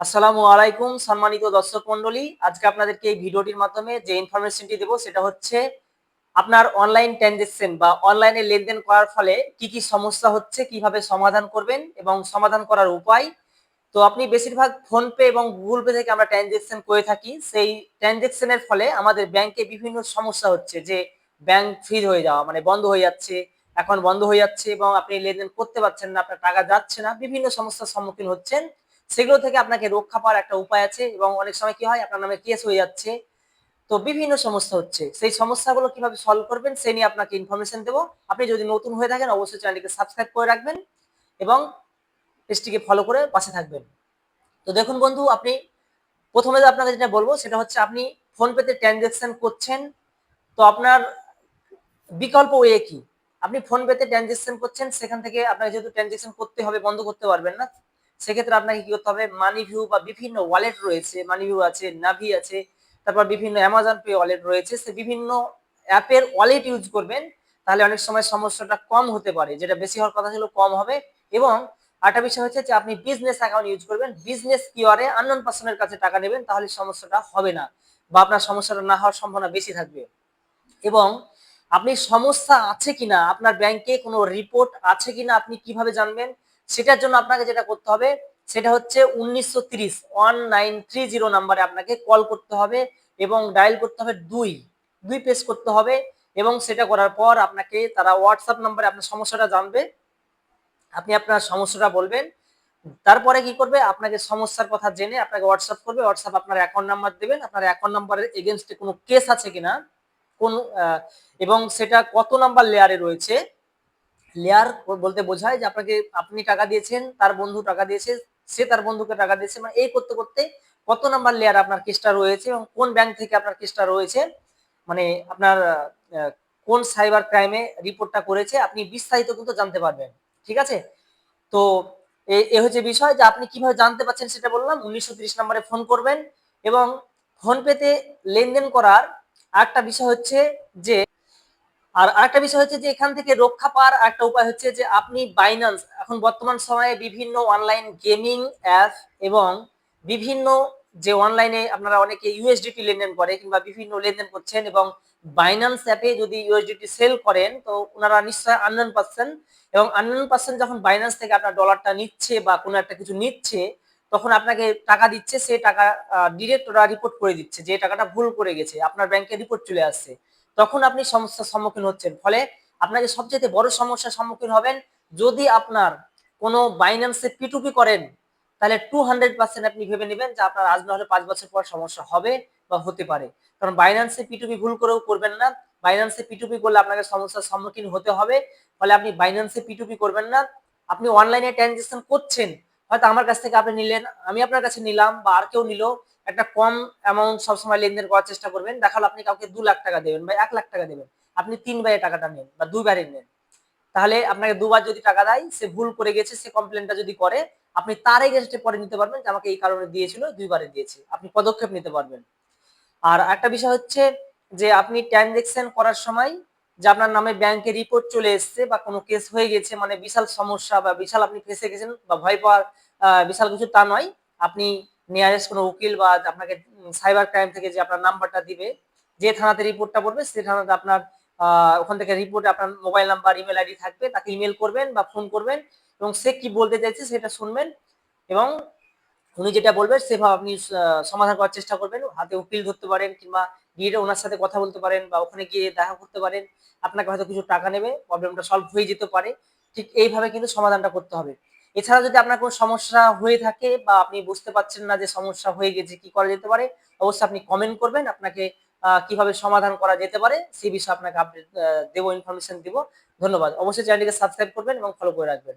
আসসালামু আলাইকুম সম্মানিত দর্শক মন্ডলী আজকে আপনাদেরকে এই ভিডিওটির মাধ্যমে যে ইনফরমেশনটি দেবো সেটা হচ্ছে আপনার অনলাইন ট্রানজেকশন বা অনলাইনে লেনদেন করার ফলে কি কি সমস্যা হচ্ছে, কীভাবে সমাধান করবেন এবং সমাধান করার উপায়। তো আপনি বেশিরভাগ ফোনপে এবং গুগল পে থেকে আমরা ট্রানজেকশন করে থাকি। সেই ট্রানজেকশনের ফলে আমাদের ব্যাংকে বিভিন্ন সমস্যা হচ্ছে যে ব্যাংক ফ্রিজ হয়ে যাওয়া মানে বন্ধ হয়ে যাচ্ছে, এখন বন্ধ হয়ে যাচ্ছে এবং আপনি লেনদেন করতে পারছেন না, আপনার টাকা যাচ্ছে না, বিভিন্ন সমস্যার সম্মুখীন হচ্ছেন। সেগুলো থেকে আপনাকে রক্ষা পাওয়ার একটা উপায় আছে এবং অনেক সময় কি হয়, আপনার নামে কেস হয়ে যাচ্ছে। তো বিভিন্ন সমস্যা হচ্ছে। সেই সমস্যাগুলো কীভাবে সলভ করবেন সেই নিয়ে আপনাকে ইনফরমেশন দেবো। আপনি যদি নতুন হয়ে থাকেন, অবশ্যই চ্যানেলটিকে সাবস্ক্রাইব করে রাখবেন এবং পেজটিকে ফলো করে পাশে থাকবেন। তো দেখুন বন্ধু, আপনি প্রথমে আপনাকে যেটা বলব, সেটা হচ্ছে আপনি ফোনপেতে ট্রানজ্যাকশন করছেন। তো আপনার বিকল্প ওয়ে কি? আপনি ফোনপেতে ট্রানজ্যাকশন করছেন, সেখান থেকে আপনাকে যেহেতু ট্রানজ্যাকশন করতে হবে, বন্ধ করতে পারবেন না। সেক্ষেত্রে আপনাকে কি করতে হবে? মানি ভিউ বা বিভিন্ন ওয়ালেট রয়েছে মানি ভিউ আছে নাভি আছে, তারপর বিভিন্ন অ্যামাজন পে ওয়ালেট রয়েছে, সে বিভিন্ন অ্যাপের ওয়ালেট ইউজ করবেন, তাহলে অনেক সময় সমস্যাটা কম হতে পারে। যেটা বেশি হওয়ার কথা ছিল কম হবে এবং আরেকটা বিষয় হচ্ছে যে আপনি বিজনেস অ্যাকাউন্ট ইউজ করবেন বিজনেস কিওয়ারে আননোন পার্সনের কাছে টাকা নেবেন, তাহলে সমস্যাটা হবে না বা আপনার সমস্যাটা না হওয়ার সম্ভাবনা বেশি থাকবে। এবং আপনি সমস্যা আছে কিনা, আপনার ব্যাংকে কোনো রিপোর্ট আছে কিনা, আপনি কীভাবে জানবেন? সেটার জন্য আপনাকে যেটা করতে হবে, সেটা হচ্ছে উনিশশো তিরিশ ওয়ান নাইন থ্রি জিরো নাম্বারে আপনাকে কল করতে হবে এবং ডায়াল করতে হবে দুই। দুই পেজ করতে হবে এবং সেটা করার পর আপনাকে তারা হোয়াটসঅ্যাপ নাম্বারে আপনার সমস্যাটা জানবে। আপনি আপনার সমস্যাটা বলবেন। তারপরে কি করবে? আপনাকে সমস্যার কথা জেনে আপনাকে হোয়াটসঅ্যাপ করবে। হোয়াটসঅ্যাপ আপনার অ্যাকাউন্ট নাম্বার দেবেন। আপনার অ্যাকাউন্ট নাম্বারের এগেনস্টে কোনো কেস আছে কিনা? কোন এবং সেটা কত নাম্বার লেয়ারে রয়েছে? লেয়ার বলতে বোঝায় যে আপনাকে, আপনি টাকা দিয়েছেন, তার বন্ধু টাকা দিয়েছে, সে তার বন্ধুকে টাকা দিয়েছে মানে এই করতে করতে কত নাম্বার লেয়ার আপনার কেসটা রয়েছে এবং কোন ব্যাংক থেকে আপনার কেসটা রয়েছে মানে আপনার কোন সাইবার ক্রাইমে রিপোর্টটা করেছে, আপনি বিস্তারিত কিন্তু জানতে পারবেন, ঠিক আছে? তো এ হচ্ছে বিষয় যে আপনি কীভাবে জানতে পারছেন সেটা বললাম, উনিশশো তিরিশ নম্বরে ফোন করবেন এবং ফোনপেতে লেনদেন করার আরেকটা বিষয় হচ্ছে যে আর আরেকটা বিষয় হচ্ছে যে এখান থেকে রক্ষা পাওয়ার একটা উপায় হচ্ছে যে আপনি বাইন্যান্স এখন বর্তমান সময়ে বিভিন্ন অনলাইন গেমিং অ্যাপ এবং বিভিন্ন যে অনলাইনে আপনারা অনেকে ইউএসডিটি লেনদেন করে কিংবা বিভিন্ন লেনদেন করছেন এবং বাইন্যান্স অ্যাপে যদি ইউএসডিটি সেল করেন, তো ওনারা নিশ্চয় আননোন পাচ্ছেন এবং আননোন পাচ্ছেন যখন বাইন্যান্স থেকে আপনার ডলারটা নিচ্ছে বা কোনো একটা কিছু নিচ্ছে, তখন আপনাকে টাকা দিচ্ছে সেই টাকা ডিরেক্ট ওরা রিপোর্ট করে দিচ্ছে যে টাকাটা ভুল করে গেছে, আপনার ব্যাংকে রিপোর্ট চলে আসছে। তখন আপনি সমস্যার সম্মুখীন হচ্ছেন। ফলে আপনাকে সবচেয়ে বড় সমস্যার সম্মুখীন হবেন যদি আপনার কোনো বাইন্যান্সে পিটুপি করেন, তাহলে টু হান্ড্রেড পার্সেন্ট আপনি ভেবে নেবেন যে আপনার আজ না হলে পাঁচ বছর পর সমস্যা হবে বা হতে পারে। কারণ বাইন্যান্সে পিটুপি ভুল করেও করবেন না। বাইন্যান্সে পিটুপি করলে আপনাকে সমস্যার সম্মুখীন হতে হবে। ফলে আপনি বাইন্যান্সে পিটুপি করবেন না। আপনি অনলাইনে ট্রানজেকশন করছেন, হয়তো আমার কাছ থেকে আপনি নিলেন, আমি আপনার কাছে নিলাম বা আর কেউ নিল। একটা কম অ্যামাউন্ট সবসময় লেনদেন করার চেষ্টা করবেন। দেখাল আপনি কাউকে দু লাখ টাকা দেবেন বা এক লাখ টাকা দেবেন। আপনি তিনবারে টাকাটা নেন বা দুইবারে নেন। তাহলে আপনাকে দুবার যদি টাকা দেয়, সে ভুল করে গেছে, সে কমপ্লেনটা যদি করে, আপনি তার এগেনস্টে পরে নিতে পারবেন যে আমাকে এই কারণে দিয়েছিল দুইবারে দিয়েছে। আপনি পদক্ষেপ নিতে পারবেন। আর একটা বিষয় হচ্ছে যে আপনি ট্রানজেকশন করার সময় যে আপনার নামে ব্যাংকে রিপোর্ট চলে এসছে বা কোনো কেস হয়ে গেছে মানে বিশাল সমস্যা বা বিশাল আপনি ফেসে গেছেন বা ভয় পাওয়ার বিশাল কিছু তা নয়। আপনি নিয়ারেস্ট কোনো উকিল বা আপনাকে সাইবার ক্রাইম থেকে যে আপনার নাম্বারটা দিবে, যে থানাতে রিপোর্টটা পড়বে, সে থানাতে আপনার ওখান থেকে রিপোর্টে আপনার মোবাইল নাম্বার ইমেল আইডি থাকবে, তাকে ইমেল করবেন বা ফোন করবেন এবং সে কি বলতে চাইছে সেটা শুনবেন এবং উনি যেটা বলবেন সেভাবে আপনি সমাধান করার চেষ্টা করবেন, হাতে উকিল ধরতে পারেন কিংবা গিয়ে ওনার সাথে কথা বলতে পারেন বা ওখানে গিয়ে দেখা করতে পারেন, আপনাকে হয়তো কিছু টাকা নেবে প্রবলেমটা সলভ হয়ে যেতে পারে, ঠিক এইভাবে কিন্তু সমাধানটা করতে হবে। এছাড়া যদি আপনার কোনো সমস্যা হয়ে থাকে বা আপনি বুঝতে পারছেন না যে সমস্যা হয়ে গেছে কি করা যেতে পারে, অবশ্যই আপনি কমেন্ট করবেন। আপনাকে কীভাবে সমাধান করা যেতে পারে সেই বিষয়ে আপনাকে আপডেট দেবো ইনফরমেশন দিব। ধন্যবাদ। অবশ্যই চ্যানেলটিকে সাবস্ক্রাইব করবেন এবং ফলো করে রাখবেন।